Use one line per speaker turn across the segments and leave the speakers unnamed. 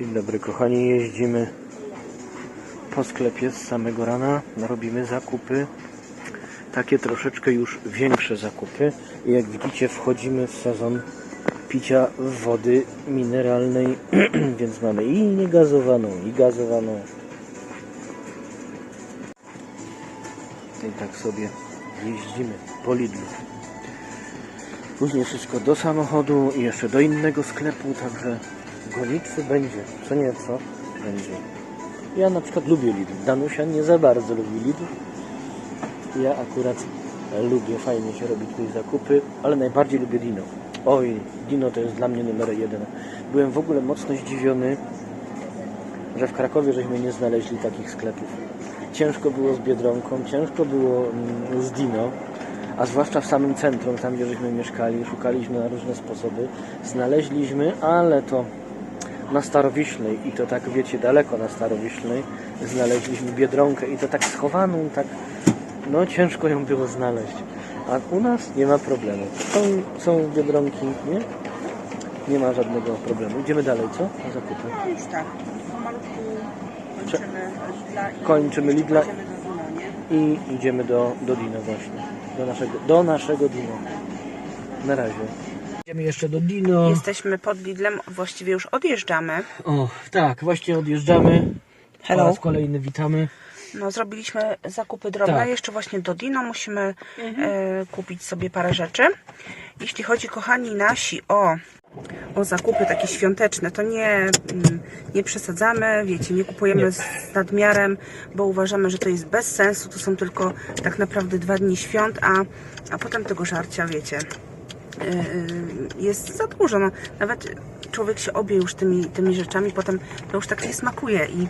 Dzień dobry kochani, jeździmy po sklepie z samego rana, robimy zakupy, takie troszeczkę już większe zakupy. I jak widzicie wchodzimy w sezon picia wody mineralnej, więc mamy i niegazowaną, i gazowaną. I tak sobie jeździmy po Lidlu. Później wszystko do samochodu i jeszcze do innego sklepu, także gonitwy będzie. Co nieco będzie. Ja na przykład lubię Lidl. Danusia nie za bardzo lubi Lidl. Ja akurat lubię, fajnie się robi tutaj zakupy, ale najbardziej lubię Dino. Oj, Dino to jest dla mnie numer jeden. Byłem w ogóle mocno zdziwiony, że w Krakowie żeśmy nie znaleźli takich sklepów. Ciężko było z Biedronką, ciężko było mm, z Dino, a zwłaszcza w samym centrum, tam gdzie żeśmy mieszkali, szukaliśmy na różne sposoby. Znaleźliśmy, ale to na Starowiślnej i to tak wiecie daleko na Starowiślnej znaleźliśmy Biedronkę i to tak schowaną, tak no ciężko ją było znaleźć. A u nas nie ma problemu. Są, są Biedronki, nie? Nie ma żadnego problemu. Idziemy dalej, co? Zakupy.
No już tak, pomalutku kończymy Lidla i
Kończymy Lidla. I idziemy do, do Dino właśnie. Do naszego, do naszego Dino. Na razie. Idziemy jeszcze do Dino.
Jesteśmy pod Lidlem, właściwie już odjeżdżamy.
O, tak, właśnie odjeżdżamy. Po
Hello.
raz kolejny witamy.
No, zrobiliśmy zakupy drobne,
Tak.
jeszcze właśnie do Dino musimy e, kupić sobie parę rzeczy. Jeśli chodzi, kochani nasi, o, o zakupy takie świąteczne, to nie, mm, nie przesadzamy, wiecie, nie kupujemy
Nie.
z nadmiarem, bo uważamy, że to jest bez sensu, to są tylko tak naprawdę dwa dni świąt, a, a potem tego żarcia, wiecie, jest za dużo. No, nawet człowiek się obie już tymi, tymi rzeczami, potem to już tak nie smakuje i,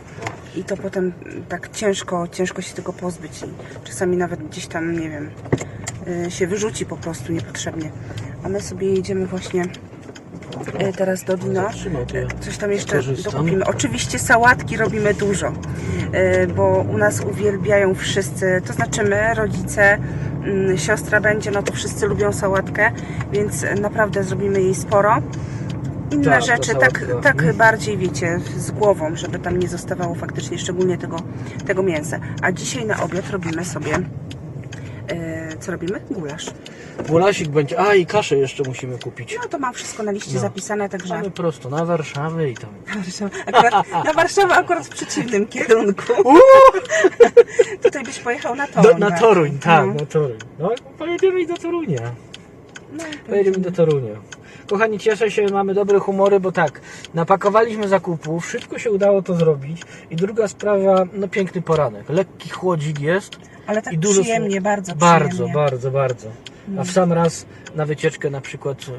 i to potem tak ciężko, ciężko się tego pozbyć i czasami nawet gdzieś tam, nie wiem, yy, się wyrzuci po prostu niepotrzebnie. A my sobie jedziemy właśnie teraz do
ja
Coś tam jeszcze dokupimy. Oczywiście sałatki robimy dużo, bo u nas uwielbiają wszyscy, to znaczy my, rodzice, siostra będzie, no to wszyscy lubią sałatkę, więc naprawdę zrobimy jej sporo. Inne
Tak, ta
rzeczy, tak, tak bardziej wiecie, z głową, żeby tam nie zostawało faktycznie szczególnie tego, tego mięsa. A dzisiaj na obiad robimy sobie, co robimy? Gulasz.
Gulasik będzie. A i kaszę jeszcze musimy kupić.
No to mam wszystko na liście
No.
zapisane, także...
Mamy prosto na Warszawę i tam.
Akurat, na Warszawę akurat w przeciwnym kierunku. Tutaj byś pojechał na
Do,
Toruń.
na
tak?
Toruń, tak,
No.
na Toruń. No, pojedziemy i do Torunia.
No,
Pojedziemy do Torunia. Kochani, cieszę się, mamy dobre humory, bo tak, napakowaliśmy zakupów, szybko się udało to zrobić. I druga sprawa, no piękny poranek. Lekki chłodzik jest.
Ale tak
I dużo
przyjemnie, bardzo
Bardzo,
przyjemnie.
bardzo, bardzo. A w sam raz na wycieczkę na przykład y,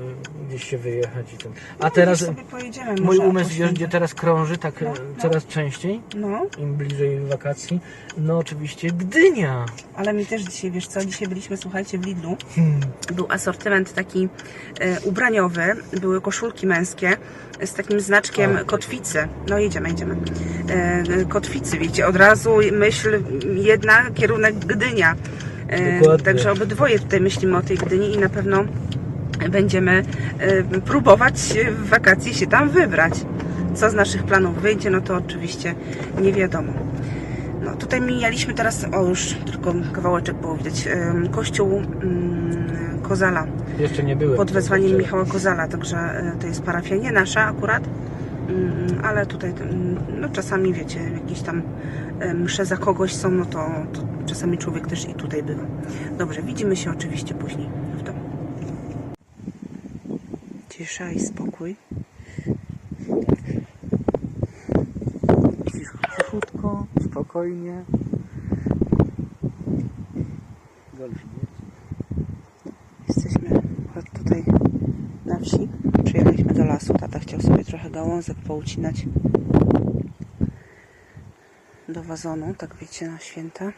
gdzieś się wyjechać i ten. A
No,
teraz
gdzieś sobie pojedziemy
mój
może
umysł wiesz, gdzie teraz krąży, tak
No,
y,
no.
coraz częściej,
No,
im bliżej wakacji. No oczywiście Gdynia.
ale mi też dzisiaj, wiesz co, dzisiaj byliśmy, słuchajcie, w Lidlu.
Hmm.
Był asortyment taki e, ubraniowy, były koszulki męskie z takim znaczkiem
O.
kotwicy. No jedziemy, jedziemy. E, e, kotwicy, wiecie, od razu myśl jedna, kierunek Gdynia.
Dokładnie.
także obydwoje tutaj myślimy o tej Gdyni i na pewno będziemy e, próbować w wakacje się tam wybrać. Co z naszych planów wyjdzie, no to oczywiście nie wiadomo. No tutaj mijaliśmy teraz, o już tylko kawałeczek było widać, kościół mm, Kozala
Jeszcze nie byłem.
pod wezwaniem. Michała Kozala, także e, to jest parafia nie nasza akurat, mm, ale tutaj no, czasami wiecie, jakieś tam e, msze za kogoś są, no to, to czasami człowiek też i tutaj bywa. Dobrze, widzimy się oczywiście później w domu. Cisza i spokój.
Cichutko, spokojnie. Golfik jest.
Jesteśmy akurat tutaj na wsi. Przyjechaliśmy do lasu. Tata chciał sobie trochę gałązek poucinać do wazonu, tak wiecie, na święta.
Tak.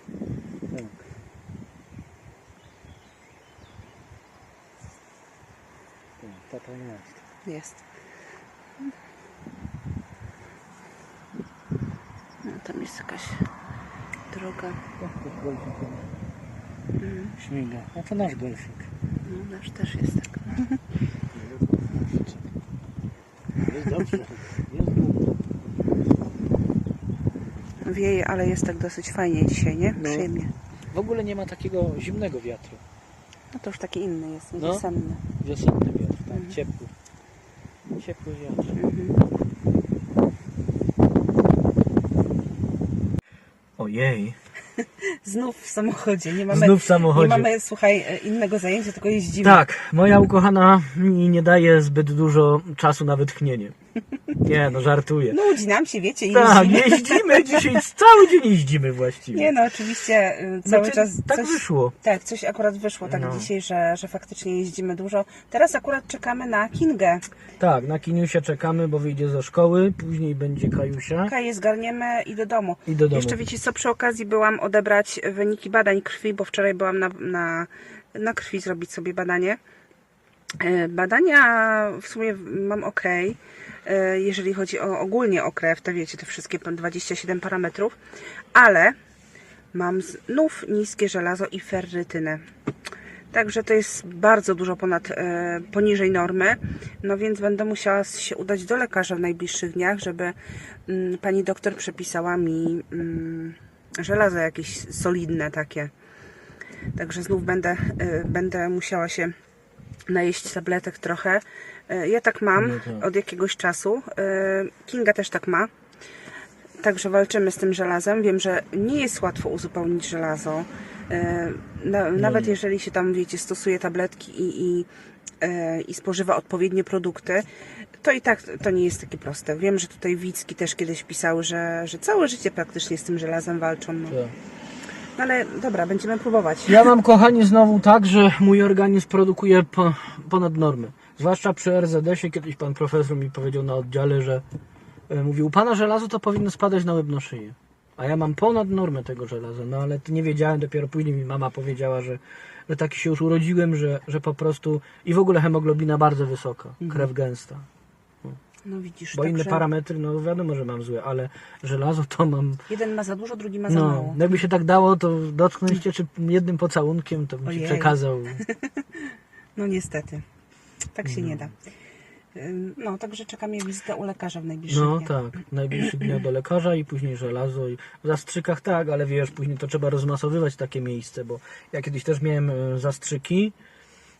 Tak, Tata jest.
Jest. No, tam jest jakaś droga.
Golfik śmiga. A to nasz golfik.
No, nasz też jest tak.
Jest dobrze.
Wieje, ale jest tak dosyć fajnie dzisiaj, nie?
No.
Przyjemnie.
W ogóle nie ma takiego zimnego wiatru.
No to już taki inny jest, nie
no.
wiosenny.
Wiosenny wiatr, tak,
mhm.
ciepły. Ciepły wiatr.
Mhm.
Ojej,
Znów w samochodzie. Nie mamy,
znów w samochodzie.
nie mamy słuchaj, e, innego zajęcia, tylko jeździmy.
Tak, moja ukochana mi nie daje zbyt dużo czasu na wytchnienie. Nie, no żartuję.
Nudzi nam się, wiecie, i
tak,
jeździmy.
jeździmy dzisiaj, cały dzień jeździmy właściwie.
Nie no, oczywiście y, cały
Znaczy,
czas
tak
coś,
wyszło.
Tak, coś akurat wyszło tak
No.
dzisiaj, że, że faktycznie jeździmy dużo. Teraz akurat czekamy na Kingę.
Tak, na Kiniusia czekamy, bo wyjdzie ze szkoły, później będzie Kajusia
Kaję zgarniemy i do domu.
i do domu.
Jeszcze wiecie co, przy okazji byłam odebrać wyniki badań krwi, bo wczoraj byłam na, na, na krwi zrobić sobie badanie. E, Badania w sumie mam ok, jeżeli chodzi o ogólnie o krew, to wiecie, te wszystkie 27 parametrów, ale mam znów niskie żelazo i ferrytynę. Także to jest bardzo dużo ponad, e, poniżej normy, no więc będę musiała się udać do lekarza w najbliższych dniach, żeby mm, pani doktor przepisała mi mm, żelazo jakieś solidne takie. Także znów będę, e, będę musiała się najeść tabletek trochę. E, Ja tak mam
No tak.
od jakiegoś czasu. E, Kinga też tak ma. Także walczymy z tym żelazem. Wiem, że nie jest łatwo uzupełnić żelazo. E, Na, nawet jeżeli się tam, wiecie, stosuje tabletki i, i, i spożywa odpowiednie produkty, to i tak to nie jest takie proste. Wiem, że tutaj Wicki też kiedyś pisały, że, że całe życie praktycznie z tym żelazem walczą. No.
Tak.
No ale dobra, będziemy próbować.
Ja mam, kochani, znowu tak, że mój organizm produkuje po, ponad normy. Zwłaszcza przy RZS-ie, kiedyś pan profesor mi powiedział na oddziale, że e, mówił, u pana żelazo to powinno spadać na łeb na szyję. A ja mam ponad normę tego żelaza, no ale to nie wiedziałem, dopiero później mi mama powiedziała, że, że taki się już urodziłem, że, że po prostu i w ogóle hemoglobina bardzo wysoka, krew gęsta.
No widzisz,
Bo inne parametry, no wiadomo, że mam złe, ale żelazo to mam,
jeden ma za dużo, drugi ma za
no,
mało.
jakby się tak dało, to dotknąć cię czy jednym pocałunkiem, to bym ci
Ojej.
przekazał.
No niestety. Tak się nie da. Ym, No, także czekamy wizytę u lekarza w najbliższych
No
dniach.
tak, najbliższy dnia do lekarza i później żelazo i w zastrzykach tak, ale wiesz, później to trzeba rozmasowywać takie miejsce, bo ja kiedyś też miałem e, zastrzyki,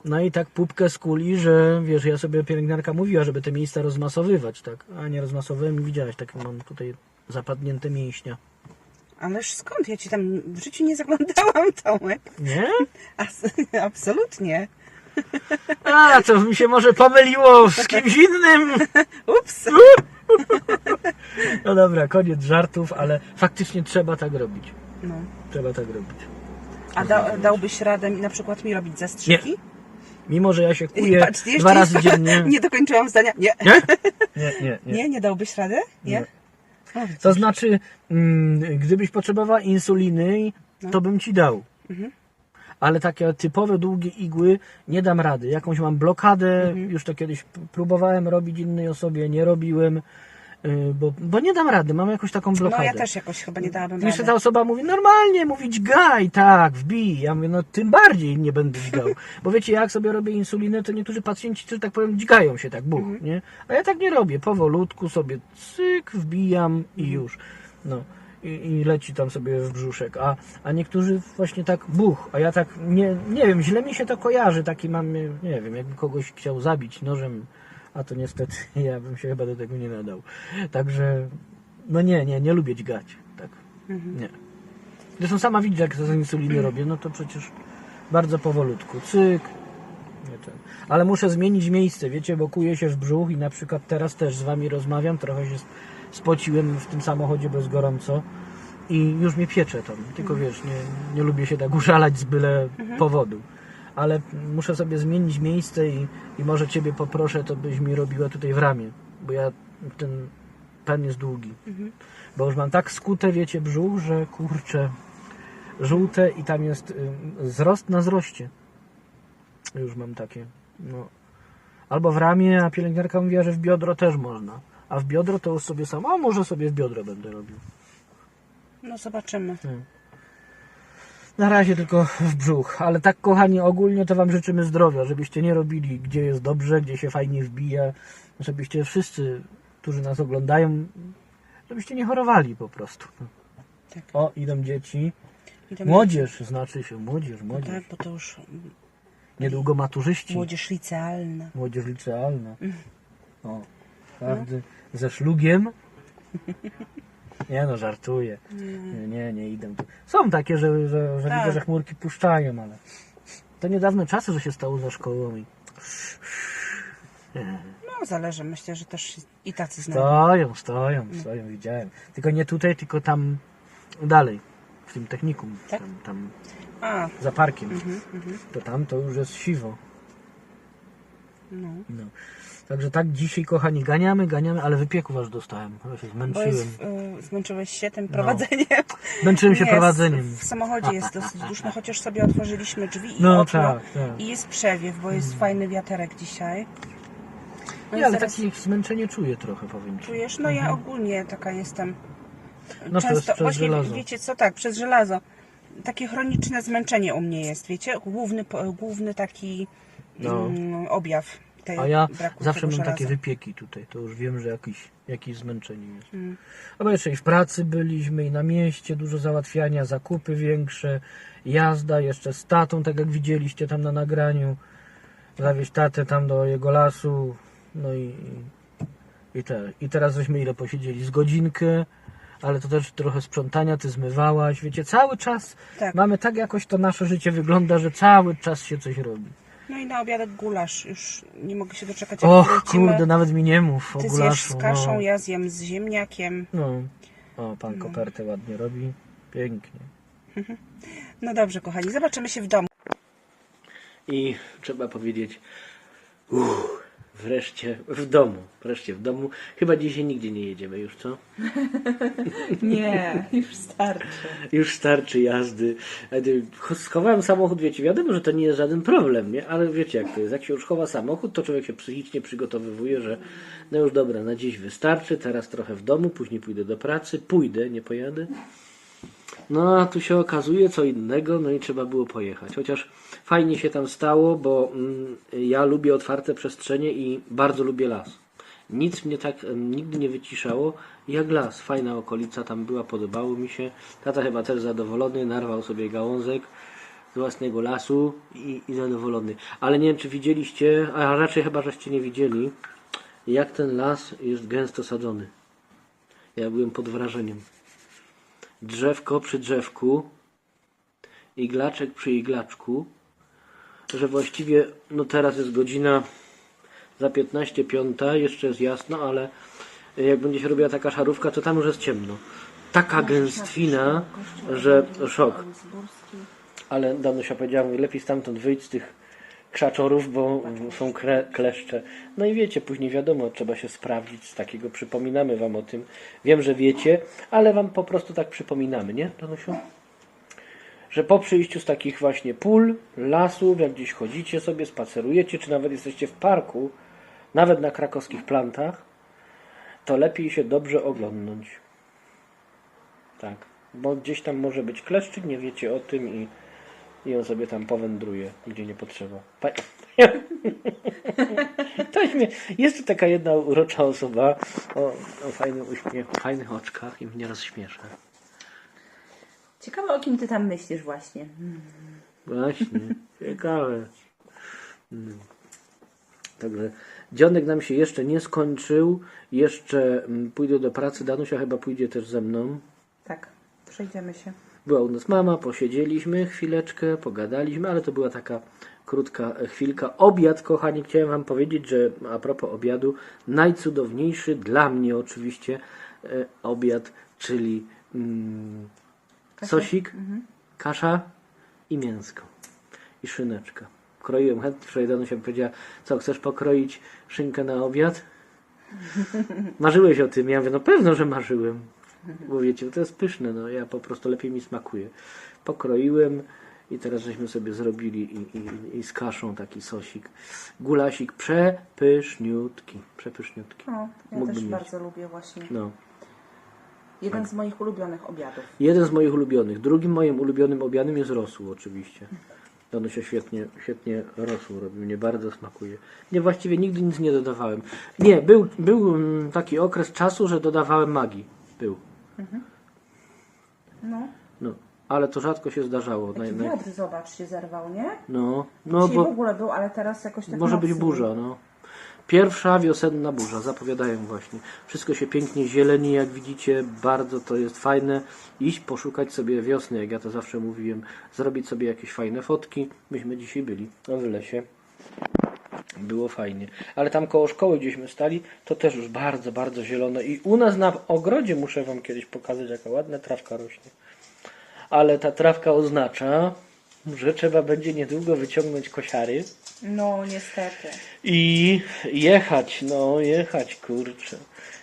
no i tak pupkę z kuli, że wiesz, ja sobie pielęgniarka mówiła, żeby te miejsca rozmasowywać, tak, a nie rozmasowałem i widziałaś, tak mam tutaj zapadnięte mięśnia.
Ależ skąd? Ja ci tam w życiu nie zaglądałam, Tomek.
Nie?
As absolutnie.
A, to mi się może pomyliło z kimś innym.
Ups.
No dobra, koniec żartów, ale faktycznie trzeba tak robić.
No.
Trzeba tak robić.
A da, dałbyś radę na przykład mi robić zastrzyki?
Mimo, że ja się kuję
Patrz, jeszcze
dwa razy
nie-
dziennie.
Nie dokończyłam zdania. Nie.
Nie? Nie, nie, nie.
Nie, nie dałbyś rady? Nie?
Nie. To znaczy, mm, gdybyś potrzebowała insuliny,
No.
to bym ci dał.
Mhm.
Ale takie typowe długie igły nie dam rady. Jakąś mam blokadę,
Mhm.
już to kiedyś próbowałem robić innej osobie, nie robiłem, y, bo, bo nie dam rady, mam jakąś taką blokadę.
No ja też jakoś chyba nie dałabym
Jeszcze
rady.
ta osoba mówi, normalnie mówić gaj, tak, wbij. Ja mówię, no tym bardziej nie będę dźgał. Bo wiecie, jak sobie robię insulinę, to niektórzy pacjenci, że tak powiem, dźgają się tak, buch,
Mhm.
nie? A ja tak nie robię, powolutku sobie cyk, wbijam i
Mhm.
już. No. I, I leci tam sobie w brzuszek. A, a niektórzy właśnie tak buch, a ja tak nie, nie wiem, źle mi się to kojarzy, taki mam, nie wiem, jakby kogoś chciał zabić nożem, a to niestety ja bym się chyba do tego nie nadał. Także, no nie, nie, nie lubię dźgać, tak.
Mhm.
Nie. Zresztą sama widzisz, jak to z insuliny robię, no to przecież bardzo powolutku. Cyk. Ale muszę zmienić miejsce, wiecie, bo kuję się w brzuch i na przykład teraz też z wami rozmawiam, trochę się spociłem w tym samochodzie, jest gorąco i już mnie piecze tam. Tylko wiesz, nie, nie lubię się tak użalać z byle powodu. Ale muszę sobie zmienić miejsce i, i może ciebie poproszę, to byś mi robiła tutaj w ramię, bo ja ten pen jest długi. Bo już mam tak skute, wiecie, brzuch, że kurczę, żółte i tam jest y, wzrost na wzroście. Już mam takie, no. Albo w ramię, a pielęgniarka mówiła, że w biodro też można. A w biodro to już sobie sam, a może sobie w biodro będę robił.
No zobaczymy.
Na razie tylko w brzuch, ale tak kochani, ogólnie to Wam życzymy zdrowia, żebyście nie robili, gdzie jest dobrze, gdzie się fajnie wbija, żebyście wszyscy, którzy nas oglądają, żebyście nie chorowali po prostu.
Tak.
O, idą dzieci.
I tam-
Młodzież, znaczy się młodzież,
No
młodzież.
tak, bo to już
Niedługo maturzyści.
młodzież licealna.
Młodzież licealna.
Mm.
O, każdy ze szlugiem. Nie no, żartuję. Nie, nie, nie idę tu. Są takie, że, że, że
Tak.
widzę, że chmurki puszczają, ale to niedawne czasy, że się stało za szkołą i
No zależy, myślę, że też i tacy znajdą.
stoją, stoją, stoją, widziałem. Tylko nie tutaj, tylko tam dalej, w tym technikum,
Tak?
tam, tam
A,
za parkiem.
mhm, mhm.
To tam to już jest siwo.
No.
No. Także tak dzisiaj, kochani, ganiamy, ganiamy, ale wypieków aż dostałem. Ja się
Bo
zmęczyłem.
jest, y, zmęczyłeś się tym prowadzeniem.
Zmęczyłem się
Jest,
prowadzeniem.
W samochodzie jest dosyć duszno, chociaż sobie otworzyliśmy drzwi i
No
okno.
tak, tak.
I jest przewiew, bo jest fajny wiaterek dzisiaj. No
Nie, ale
zaraz
takie zmęczenie czuję trochę, powiem ci.
czujesz? No ja ogólnie taka jestem.
No przez, przez
właśnie,
żelazo.
wiecie co, tak, przez żelazo. Takie chroniczne zmęczenie u mnie jest, wiecie? Główny, główny taki
No.
mm, objaw tej
A ja
braku
zawsze mam
żelaza.
takie wypieki tutaj, to już wiem, że jakiś, jakieś zmęczenie jest.
Mm.
A bo jeszcze i w pracy byliśmy, i na mieście dużo załatwiania, zakupy większe, jazda jeszcze z tatą, tak jak widzieliście tam na nagraniu, zawieźć tatę tam do jego lasu, no i, i, i, te, i teraz żeśmy ile posiedzieli, z godzinkę, ale to też trochę sprzątania, ty zmywałaś, wiecie, cały czas
Tak.
mamy tak jakoś to nasze życie wygląda, że cały czas się coś robi.
No i na obiadek gulasz. Już nie mogę się doczekać, jak
Och,
wrócimy.
kurde, nawet mi nie mów o
Ty zjesz
gulaszu.
z kaszą,
no.
ja zjem z ziemniakiem.
No. O, pan kopertę ładnie robi. Pięknie.
No dobrze, kochani, zobaczymy się w domu.
I trzeba powiedzieć, uff, wreszcie w domu. Wreszcie w domu. Chyba dzisiaj nigdzie nie jedziemy już, co?
Nie, już starczy.
Już starczy jazdy. Schowałem samochód, wiecie, wiadomo, że to nie jest żaden problem, nie? Ale wiecie jak to jest. Jak się już chowa samochód, to człowiek się psychicznie przygotowywuje, że no już dobra, na dziś wystarczy, teraz trochę w domu, później pójdę do pracy, pójdę, nie pojadę. No, a tu się okazuje co innego, no i trzeba było pojechać. Chociaż fajnie się tam stało, bo mm, ja lubię otwarte przestrzenie i bardzo lubię las. Nic mnie tak nigdy nie wyciszało jak las. Fajna okolica tam była, podobało mi się. Tata chyba też zadowolony, narwał sobie gałązek z własnego lasu i, i zadowolony. Ale nie wiem, czy widzieliście, a raczej chyba żeście nie widzieli, jak ten las jest gęsto sadzony. Ja byłem pod wrażeniem drzewko przy drzewku, iglaczek przy iglaczku, że właściwie, no teraz jest godzina za 15 piąta, jeszcze jest jasno, ale jak będzie się robiła taka szarówka, to tam już jest ciemno. Taka gęstwina, że szok. Ale Danusia powiedziała, mówi, lepiej stamtąd wyjść z tych krzaczorów, bo są kleszcze. No i wiecie, później wiadomo, trzeba się sprawdzić z takiego, przypominamy wam o tym. Wiem, że wiecie, ale wam po prostu tak przypominamy, nie, Danusiu? Że po przyjściu z takich właśnie pól, lasów, jak gdzieś chodzicie sobie, spacerujecie, czy nawet jesteście w parku, nawet na krakowskich plantach, to lepiej się dobrze oglądnąć. Tak, bo gdzieś tam może być kleszczyk, nie wiecie o tym i, i on sobie tam powędruje, gdzie nie potrzeba. Pa... to. Jest tu taka jedna urocza osoba o, o fajnym uśmiechu, fajnych oczkach i mnie rozśmiesza.
Ciekawe o kim ty tam myślisz właśnie.
Właśnie, ciekawe. Mm. Także dzionek nam się jeszcze nie skończył. Jeszcze mm, pójdę do pracy. Danusia chyba pójdzie też ze mną.
Tak, przejdziemy się.
Była u nas mama, posiedzieliśmy chwileczkę, pogadaliśmy, ale to była taka krótka chwilka. Obiad, kochani, chciałem Wam powiedzieć, że a propos obiadu, najcudowniejszy dla mnie oczywiście e, obiad, czyli mm, sosik, kasza i mięsko. I szyneczka. Kroiłem chętnie, wczoraj Danusia powiedziała, co, chcesz pokroić szynkę na obiad? Marzyłeś o tym? Ja mówię, no pewno, że marzyłem. Bo wiecie, to jest pyszne, no ja po prostu lepiej mi smakuje. Pokroiłem i teraz żeśmy sobie zrobili i, i, i z kaszą taki sosik. Gulasik przepyszniutki. Przepyszniutki.
No, ja
Mógłbym
też
mieć.
bardzo lubię właśnie.
No.
Jeden z moich ulubionych obiadów.
Jeden z moich ulubionych. Drugim moim ulubionym obiadem jest rosół oczywiście. Ono się świetnie, świetnie rosół robi. Mnie bardzo smakuje. Nie, właściwie nigdy nic nie dodawałem. Nie, był, był mm, taki okres czasu, że dodawałem magii. Był.
No.
No, ale to rzadko się zdarzało.
Taki
naj,
wiatr, zobacz, się zerwał, nie?
no, no
Dzisiaj w
bo
ogóle był, ale teraz jakoś tak
może być burza, no. Pierwsza wiosenna burza, zapowiadają właśnie. Wszystko się pięknie zieleni, jak widzicie, bardzo to jest fajne. Iść poszukać sobie wiosny, jak ja to zawsze mówiłem, zrobić sobie jakieś fajne fotki. Myśmy dzisiaj byli w lesie. Było fajnie. Ale tam koło szkoły gdzieśmy stali, to też już bardzo, bardzo zielone. I u nas na ogrodzie muszę wam kiedyś pokazać, jaka ładna trawka rośnie. Ale ta trawka oznacza, że trzeba będzie niedługo wyciągnąć kosiary
No, niestety.
i jechać, no jechać, kurczę.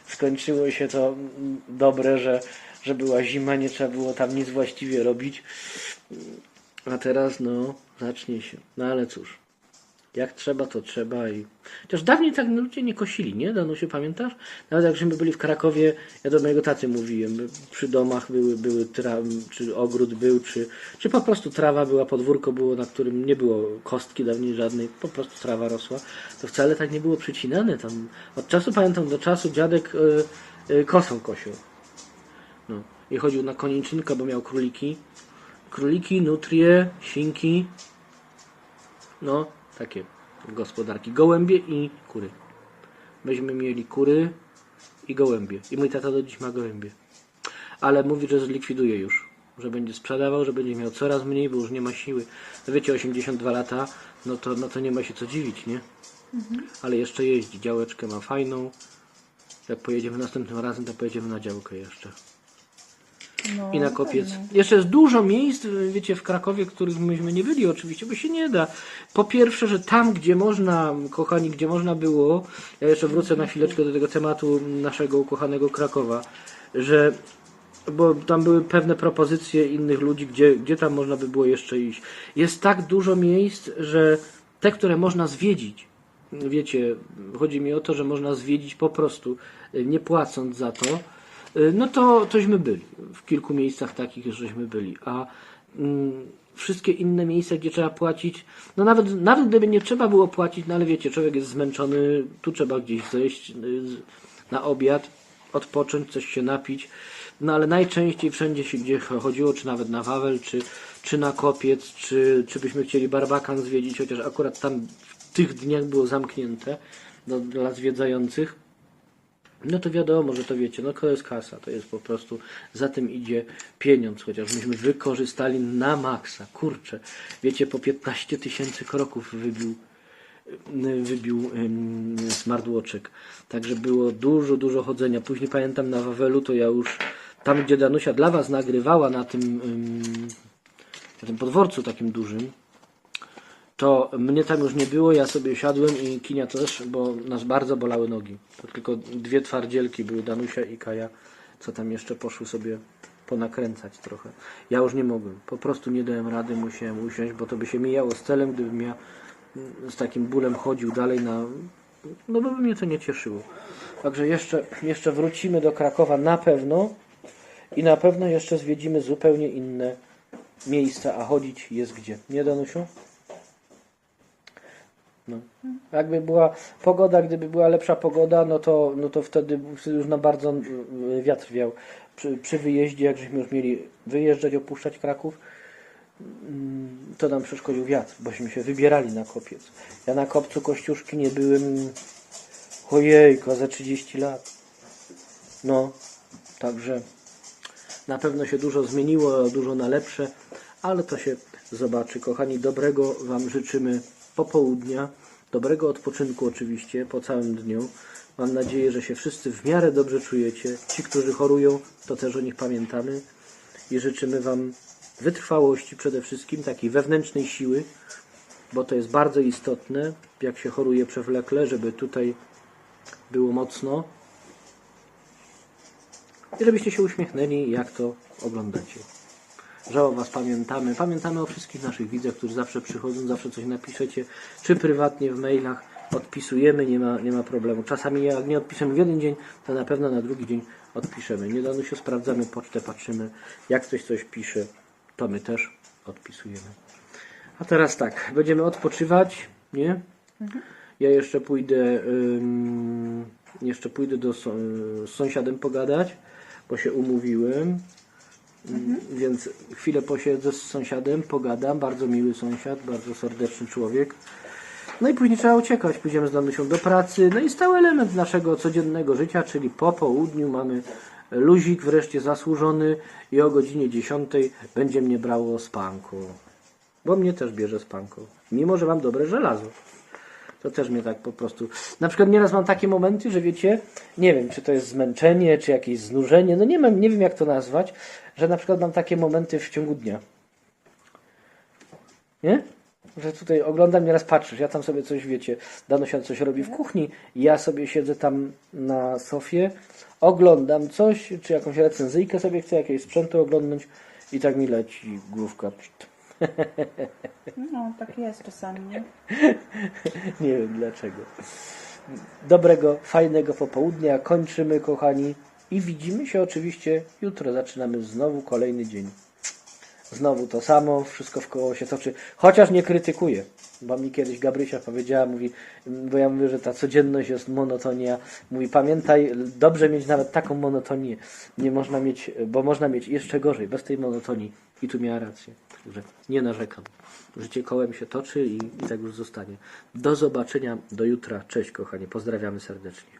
Skończyło się to mm, dobre, że, że była zima, nie trzeba było tam nic właściwie robić. A teraz, no, zacznie się. No ale cóż, jak trzeba, to trzeba i... Chociaż dawniej tak ludzie nie kosili, nie? Danusiu, pamiętasz? Nawet jak żeśmy byli w Krakowie, ja do mojego taty mówiłem, przy domach były, były tra... czy ogród był, czy, czy po prostu trawa była, podwórko było, na którym nie było kostki dawniej żadnej, po prostu trawa rosła. To wcale tak nie było przycinane tam. Od czasu, pamiętam, do czasu dziadek y, y, kosą kosił. No. I chodził na koniczynkę, bo miał króliki. Króliki, nutrie, świnki, no, takie gospodarki. Gołębie i kury. Myśmy mieli kury i gołębie. I mój tata do dziś ma gołębie. Ale mówi, że zlikwiduje już. Że będzie sprzedawał, że będzie miał coraz mniej, bo już nie ma siły. No wiecie, 82 lata, no to, no to nie ma się co dziwić, nie? Ale jeszcze jeździ. Działeczkę ma fajną. Jak pojedziemy następnym razem, to pojedziemy na działkę jeszcze
No,
i na kopiec.
pewno.
Jeszcze jest dużo miejsc, wiecie, w Krakowie, których myśmy nie byli oczywiście, bo się nie da. Po pierwsze, że tam, gdzie można, kochani, gdzie można było, ja jeszcze wrócę na chwileczkę do tego tematu naszego ukochanego Krakowa, że bo tam były pewne propozycje innych ludzi, gdzie, gdzie tam można by było jeszcze iść. Jest tak dużo miejsc, że te, które można zwiedzić, wiecie, chodzi mi o to, że można zwiedzić po prostu, nie płacąc za to, no to tośmy byli. W kilku miejscach takich żeśmy byli. A mm, wszystkie inne miejsca, gdzie trzeba płacić, no nawet, nawet gdyby nie trzeba było płacić, no ale wiecie, człowiek jest zmęczony, tu trzeba gdzieś zejść y, na obiad, odpocząć, coś się napić. No ale najczęściej wszędzie się gdzie chodziło, czy nawet na Wawel, czy, czy na Kopiec, czy, czy byśmy chcieli Barbakan zwiedzić, chociaż akurat tam w tych dniach było zamknięte do, dla zwiedzających. No to wiadomo, że to wiecie, no to jest kasa, to jest po prostu, za tym idzie pieniądz, chociaż myśmy wykorzystali na maksa, kurczę, wiecie, po 15 tysięcy kroków wybił, wybił ym, smartwatchek, także było dużo, dużo chodzenia, później pamiętam na Wawelu, to ja już, tam gdzie Danusia dla Was nagrywała na tym, ym, na tym podworcu takim dużym, to mnie tam już nie było, ja sobie siadłem i Kinia też, bo nas bardzo bolały nogi. To tylko dwie twardzielki były, Danusia i Kaja, co tam jeszcze poszły sobie ponakręcać trochę. Ja już nie mogłem, po prostu nie dałem rady, musiałem usiąść, bo to by się mijało z celem, gdybym ja mm, z takim bólem chodził dalej na... No bo by mnie to nie cieszyło. Także jeszcze, jeszcze wrócimy do Krakowa na pewno i na pewno jeszcze zwiedzimy zupełnie inne miejsca, a chodzić jest gdzie. Nie, Danusiu? No. Jakby była pogoda, gdyby była lepsza pogoda, no to, no to wtedy, już na bardzo y, wiatr wiał. Przy, przy wyjeździe, jak żeśmy już mieli wyjeżdżać, opuszczać Kraków, mm, to nam przeszkodził wiatr, bośmy się wybierali na kopiec. Ja na kopcu Kościuszki nie byłem, ojejko, za 30 lat. No, także na pewno się dużo zmieniło, dużo na lepsze, ale to się zobaczy. Kochani, dobrego Wam życzymy popołudnia, dobrego odpoczynku oczywiście po całym dniu. Mam nadzieję, że się wszyscy w miarę dobrze czujecie. Ci, którzy chorują, to też o nich pamiętamy i życzymy Wam wytrwałości przede wszystkim, takiej wewnętrznej siły, bo to jest bardzo istotne, jak się choruje przewlekle, żeby tutaj było mocno, i żebyście się uśmiechnęli, jak to oglądacie. Że o Was pamiętamy. Pamiętamy o wszystkich naszych widzach, którzy zawsze przychodzą, zawsze coś napiszecie, czy prywatnie w mailach. Odpisujemy, nie ma, nie ma problemu. Czasami jak nie odpiszemy w jeden dzień, to na pewno na drugi dzień odpiszemy. Niedawno się sprawdzamy pocztę, patrzymy, jak ktoś coś pisze, to my też odpisujemy. A teraz tak, będziemy odpoczywać, nie? Ja jeszcze pójdę, ym, jeszcze pójdę do so- z sąsiadem pogadać, bo się umówiłem. Więc chwilę posiedzę z sąsiadem, pogadam. Bardzo miły sąsiad, bardzo serdeczny człowiek. No i później trzeba uciekać. Pójdziemy z Danusią do pracy. No i stały element naszego codziennego życia, czyli po południu mamy luzik wreszcie zasłużony i o godzinie 10 będzie mnie brało spanku. Bo mnie też bierze spanko. Mimo, że mam dobre żelazo. To też mnie tak po prostu. Na przykład nieraz mam takie momenty, że wiecie, nie wiem, czy to jest zmęczenie, czy jakieś znużenie, no nie wiem, nie wiem jak to nazwać, że na przykład mam takie momenty w ciągu dnia. Nie? Że tutaj oglądam, nieraz patrzysz, ja tam sobie coś, wiecie, Danusia coś robi w kuchni, ja sobie siedzę tam na sofie, oglądam coś, czy jakąś recenzyjkę sobie chcę, jakieś sprzętu oglądnąć i tak mi leci główka. Pszt.
No, tak jest czasami, nie?
Nie wiem dlaczego. Dobrego, fajnego popołudnia. Kończymy, kochani. I widzimy się oczywiście jutro. Zaczynamy znowu kolejny dzień. Znowu to samo, wszystko w koło się toczy. Chociaż nie krytykuję. Bo mi kiedyś Gabrysia powiedziała, mówi, bo ja mówię, że ta codzienność jest monotonia. Mówi, pamiętaj, dobrze mieć nawet taką monotonię. Nie można mieć, bo można mieć jeszcze gorzej, bez tej monotonii. I tu miała rację. Także nie narzekam. Życie kołem się toczy i, i tak już zostanie. Do zobaczenia, do jutra. Cześć kochani, pozdrawiamy serdecznie.